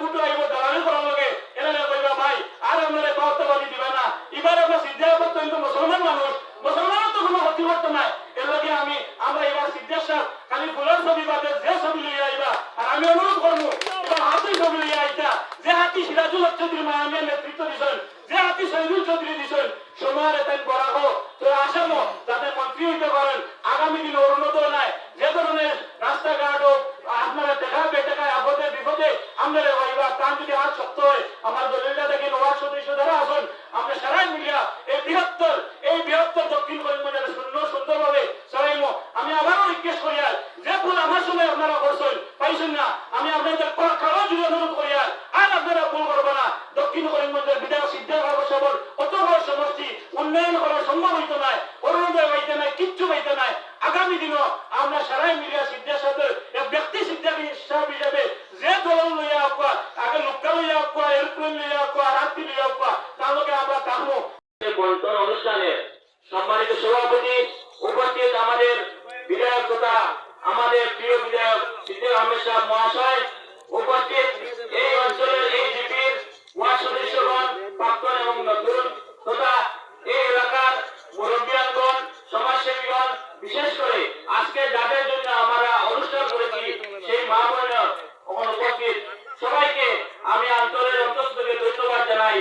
Tudo aí, দক্ষিণ করিমগঞ্জের বিদ্যা সিদ্ধাগর অত বড় সমষ্টি উন্নয়ন করা সম্ভব হইতে নাই, অরুণোদয় হইতে নাই, কিচ্ছু হইতে নাই। আগামী দিনও আমরা সারাই মিলিয়া সিদ্ধাসাগর ব্যক্তি সিদ্ধা হিসাবে যে দল লইয়া আপা আগে লোকাল লইয়া আপা এরোপ্লেন লইয়া আপা রাত্রি লইয়া আপা তাহলে আমরা থাকব। বন্টন অনুষ্ঠানে সম্মানিত সভাপতি উপস্থিত আমাদের বিধায়ক তথা আমাদের প্রিয় বিধায়ক সিদ্ধ আহমেদ সাহেব মহাশয় উপস্থিত এই অঞ্চলের ওয়া সদস্যগণ প্রাক্তন এবং নতুন, তথা বিশেষ করে আজকে যাদের জন্য আমরা অনুষ্ঠান করেছি সেই মা বোনের সবাইকে আমি আন্তরের অন্তর থেকে ধন্যবাদ জানাই।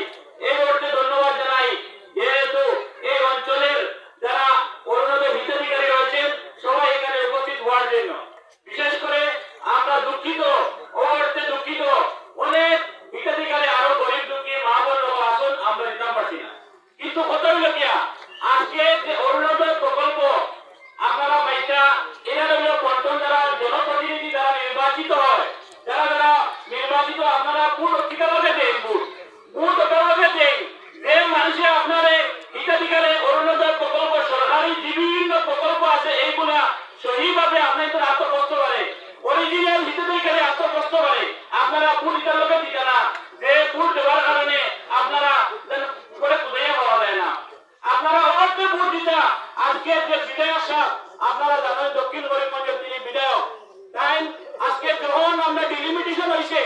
আজকে যে বিদায় সাহেব আপনারা জানেন দক্ষিণ করিমগঞ্জের তিনি বিধায়ক, তাই আজকে যখন আমরা ডিলিমিটেশন হয়েছে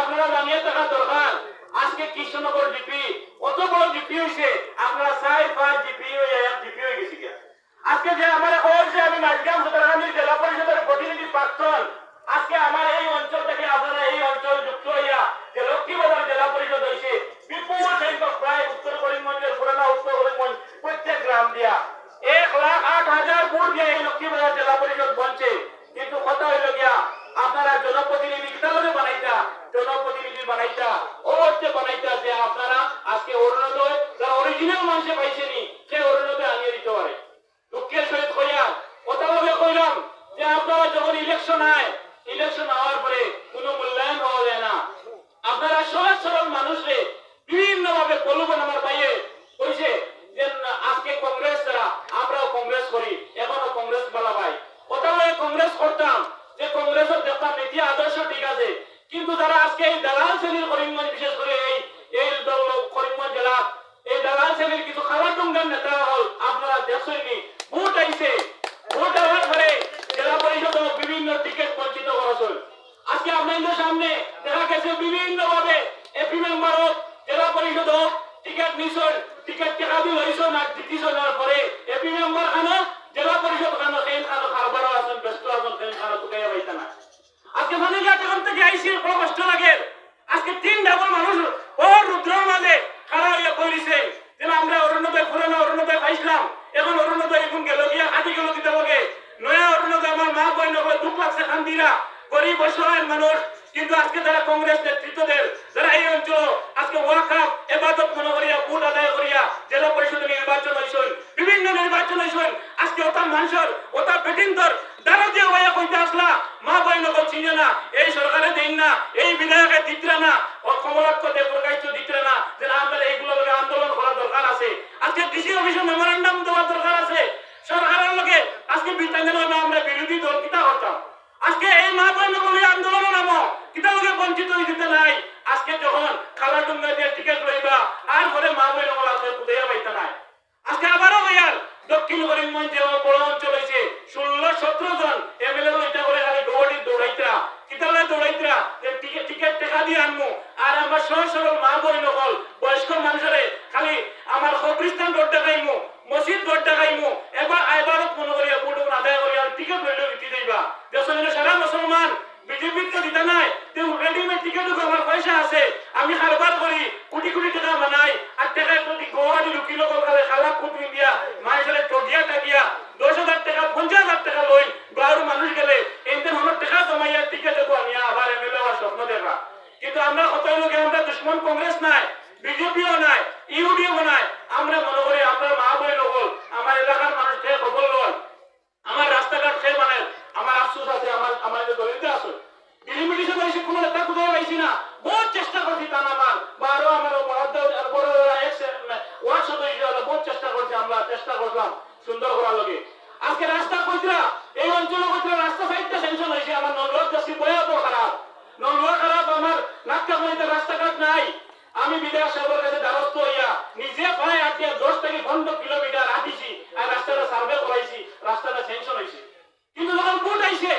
আপনারা জানিয়ে থাকা দরকার, আজকে কৃষ্ণনগর ডিপি অত বড় ডিপি হয়েছে, আপনারা চাই পাঁচ ডিপি হয়ে, এক ডিপি হয়ে গেছি আজকে যে আমার কয়েছে, আমি নাজগাম সুতরাং জেলা পরিষদের প্রতিনিধি প্রাক্তন, আজকে আমার এই অঞ্চল থেকে এবাদত মনে করিয়া কুল আদায় করিয়া জেলা পরিষদ নির্বাচন হয়েছেন বিভিন্ন নির্বাচন হয়েছেন আজকে ওটা মানুষের, ওটা বেটিন্দর দ্বারা দিয়ে হইয়া কইতে আসলা, মা বই নকল চিনে না, এই সরকারে দিন না, এই বিধায়কে দিতরা না, ও কমলাক্ষ দেব প্রকাশ্য দিতরা না, যে আমরা এইগুলো আন্দোলন করা দরকার আছে। আজকে ডিসি অফিসে মেমোরান্ডাম দেওয়া দরকার আছে। সরকারের লোকে আজকে বিতাঙ্গন আমরা বিরোধী দল কিতা হতাম খালি গোবরটি দৌড়াইতরা। কিতালে দৌড়াইতরা যে টিকিট টিকিট টাকা দিয়ে আনব আর আমার টিকিট বিটি দিবা দেশের সারা মুসলমান বিজেপির তো দিতে নাই রেডিমেড টিকিটও আমার পয়সা আছে। আমি হারবার কিন্তু আমরা কত লোকে আমরা দুশ্মন কংগ্রেস নাই, বিজেপিও নাই ইউডিএফ নাই। আমরা মনে করি আমরা মা বই নকল আমার এলাকার মানুষ খেয়ে খবর লয়। আমার রাস্তাঘাট খেয়ে মানে আমার আফসোস আছে, আমার আমার দলিত আছে। ইলিমিটেশন কোনো নেতা খুঁজে পাইছি না। চেষ্টা করছি তা আমার বা আরও আমার বরাদ্দ বড় ওয়ার্ড সদস্য হলো চেষ্টা করছি, আমরা চেষ্টা করলাম সুন্দর করার লগে। আজকে রাস্তা কইতরা এই অঞ্চলে কইতরা রাস্তা সাইডটা সেনশন হয়েছে, আমার নলবাগ যাচ্ছি খারাপ নলবাগ খারাপ মধ্যে রাস্তাঘাট নাই। আমি বিদেশ সাহেবের কাছে দ্বারস্থ হইয়া নিজে প্রায় আটিয়া দশ থেকে পনেরো কিলোমিটার আটিছি আর রাস্তাটা সার্ভে করাইছি, রাস্তাটা সেনশন হয়েছে কিন্তু যখন ভোট আইছে,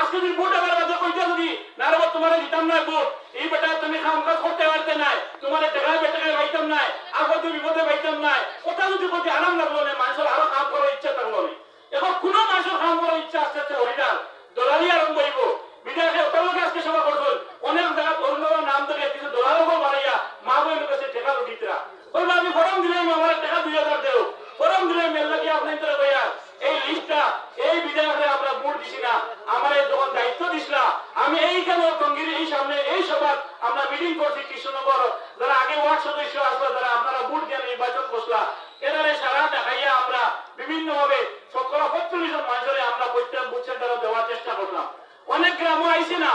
আজকে যদি ভোট আবার কইতে যদি, না তোমার দিতাম না ভোট এই বেটা তুমি কাম কাজ করতে পারতে নাই তোমার টাকায় বেটাকায় পাইতাম নাই আগতে বিপদে পাইতাম নাই ওটা যদি কইতে আরাম লাগল না মানুষের আরও কাম করার ইচ্ছা থাকল না এখন কোনো মানুষের কাম করার ইচ্ছা আস্তে আস্তে হরিদাল দলালি আরম্ভ হইব বিধায়কে ওটালোকে আজকে সভা করছেন অনেক জায়গা অরুণবাবুর নাম ধরে কিছু দলালকে বাড়াইয়া মা বইয়ের কাছে টাকা লুটিতরা বলব আমি ফরম দিলাম আমার টাকা দুই হাজার দেও ফরম দিলাম মেল লাগিয়ে আপনি তোরা ভাইয়া এই লিস্টটা এই বিধায়কে আমরা ভোট দিছি না আমার এই যখন দায়িত্ব দিছিলা আমি এইখানে টঙ্গির এই সামনে এই সভা আমরা মিটিং করছি কৃষ্ণনগর যারা আগে ওয়ার্ড সদস্য আসলো যারা আপনারা ভোট দিয়ে নির্বাচন করছিলা এনারে সারা দেখাইয়া আমরা বিভিন্ন ভাবে শতকরা পঁয়তাল্লিশ জন মানুষের আমরা প্রত্যেক বুঝছেন তারা দেওয়ার চেষ্টা করলাম অনেক গ্রামও আইছে না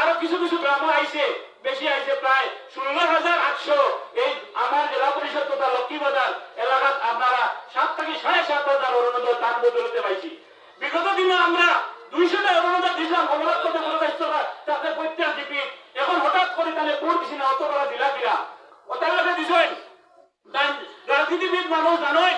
আরও কিছু কিছু গ্রামও আইছে বেশি আইছে প্রায় ষোলো হাজার আটশো এই আমার জেলা পরিষদ তথা লক্ষ্মীবাজার এলাকাত আপনারা সাত থেকে সাড়ে সাত হাজার অরুণোদয় দান বদলতে পাইছি বিগত দিনে আমরা দুইশোটা অরুণোদয় দিছিলাম কমলার কথা বলে তাতে প্রত্যেক জিপি এখন হঠাৎ করে তাহলে ভোট দিছি না অত করা দিলা দিলা ওটার লোকে দিছেন রাজনীতিবিদ মানুষ জানোই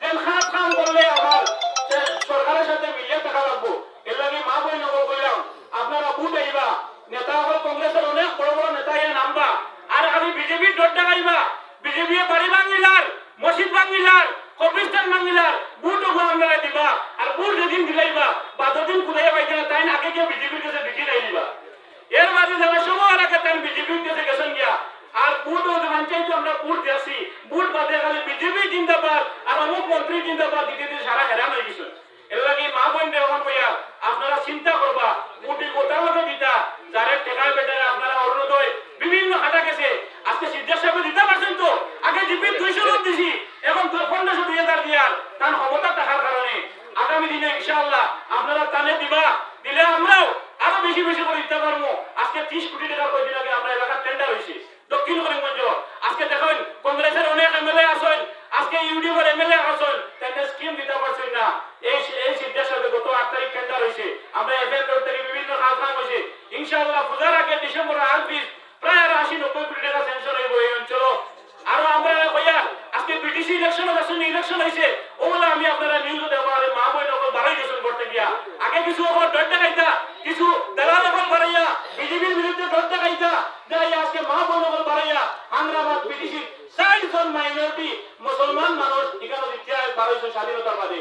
যে খারাপ কাম করলে আমার সে সরকারের সাথে মিলিয়ে টাকা লাগবো এর লাগে মা বই নগর কইলাম আপনারা ভোট আইবা নেতা হল কংগ্রেসের অনেক বড় বড় নেতা ইয়ে নামবা আর আমি বিজেপির ডট ডাকাইবা বিজেপি বাড়ি ভাঙিলার মসজিদ ভাঙিলার কবরিস্তান ভাঙিলার ভোট ওখানে আপনারা দিবা আর ভোট যেদিন দিলাইবা বা যদিন কুদাইয়া পাইতে না তাই না আগে গিয়ে বিজেপির কাছে বিক্রি নাই দিবা এর মাঝে যারা সময় আগে তার বিজেপির কাছে গেছেন গিয়া আর বুট ও মানছেন তো আমরা বুট দিয়েছি বুট বাদে খালি বিজেপি জিন্দাবাদ আর অমুক মন্ত্রী জিন্দাবাদ দিতে দিতে সারা হেরান হয়ে গেছে। এর লাগে মা বোন দেওয়ান কইয়া আপনারা চিন্তা করবা বুটি গোটা মতো দিতা, যারে টেকায় বেটারে আপনারা অরুণোদয় বিভিন্ন হাটা গেছে আজকে সাহেব দিতে পারছেন তো? আগে জিপি দুইশো লোক দিছি, এখন তো পনেরোশো দুই হাজার দিয়ার। তার ক্ষমতা থাকার কারণে। আগামী দিনে ইনশাআল্লাহ আপনারা তানে দিবা, দিলে আমরাও আরও বেশি বেশি করে দিতে পারব। আজকে ত্রিশ কোটি টাকার কয়দিন হয়েছে ওগুলো আমি আপনারা নিউজ দেবো আর মা বই নকল বাড়াই গেছেন করতে গিয়া আগে কিছু ওপর ডর দেখাইতা কিছু দালাল নকল বাড়াইয়া বিজেপির বিরুদ্ধে ডর দেখাইতা যাই আজকে মা বই নকল বাড়াইয়া আন্দ্রাবাদ বিটিসি ষাট জন মাইনরিটি মুসলমান মানুষ এখানে ইতিহাস বারোশো স্বাধীনতার বাদে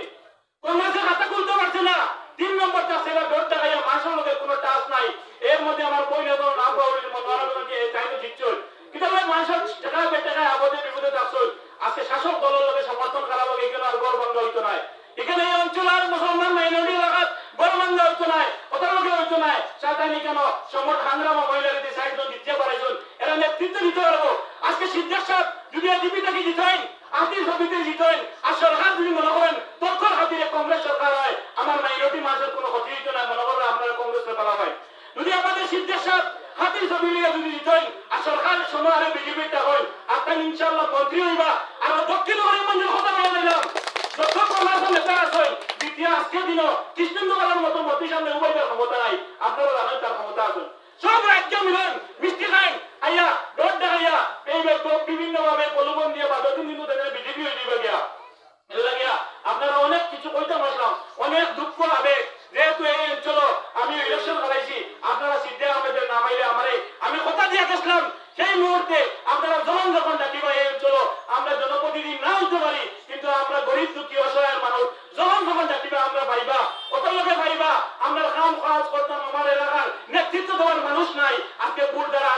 কংগ্রেসের খাতা খুলতে পারছে না তিন নম্বর চাষ এবার ডর দেখাইয়া মানুষের লোকের কোনো টাচ নাই এর মধ্যে আমার বই নেব নাম পাওয়ার মনোরঞ্জনকে চাইতে দিচ্ছেন কিন্তু আমরা মানুষের টাকা বেটাকায় আবদে বিপদে থাকছেন আজকে শাসক দলের লোকের সমর্থন খারাপ হবে এখানে আর গড় বন্ধ হইতো নাই এখানে এই অঞ্চল আর মুসলমান মাইনরিটি এলাকাত গড় বন্ধ হইতো নাই ওটার লোকে হইতো নাই সাতানি কেন সমর হাঙ্গামা মহিলার দিয়ে সাইড দিতে পারাইছেন এরা নেতৃত্ব দিতে পারব আজকে সিদ্ধার্থ সাহেব যদি জীবিত কি জিতেন আতির ছবিতে জিতেন আর সরকার যদি মনে করেন তখন খাতিরে কংগ্রেস সরকার হয়, আমার মাইনরিটি মানুষের কোনো ক্ষতি হইতো না, মনে করেন আপনারা কংগ্রেসের পালা হয়। যদি আমাদের সাহেব হাতির ছবি যদি জিতেন আর সরকারের সময় আরে বিজেপিটা হয়, আপনার ইনশাল্লাহ মন্ত্রী হইবা, আর দক্ষিণ করিমগঞ্জের কথা বলে দিলাম দক্ষিণ কংগ্রেসের নেতা দ্বিতীয় দিনও কৃষ্ণেন্দ্রবালার মতো মন্ত্রী সামনে ক্ষমতা নাই, আপনারা জানেন তার ক্ষমতা সব রাজ্য মিলন, মিষ্টি খাই আইয়া ডট দেখাইয়া বিভিন্ন ভাবে আমার এলাকার নেতৃত্ব দেওয়ার মানুষ নাই। আজকে বুড়দারা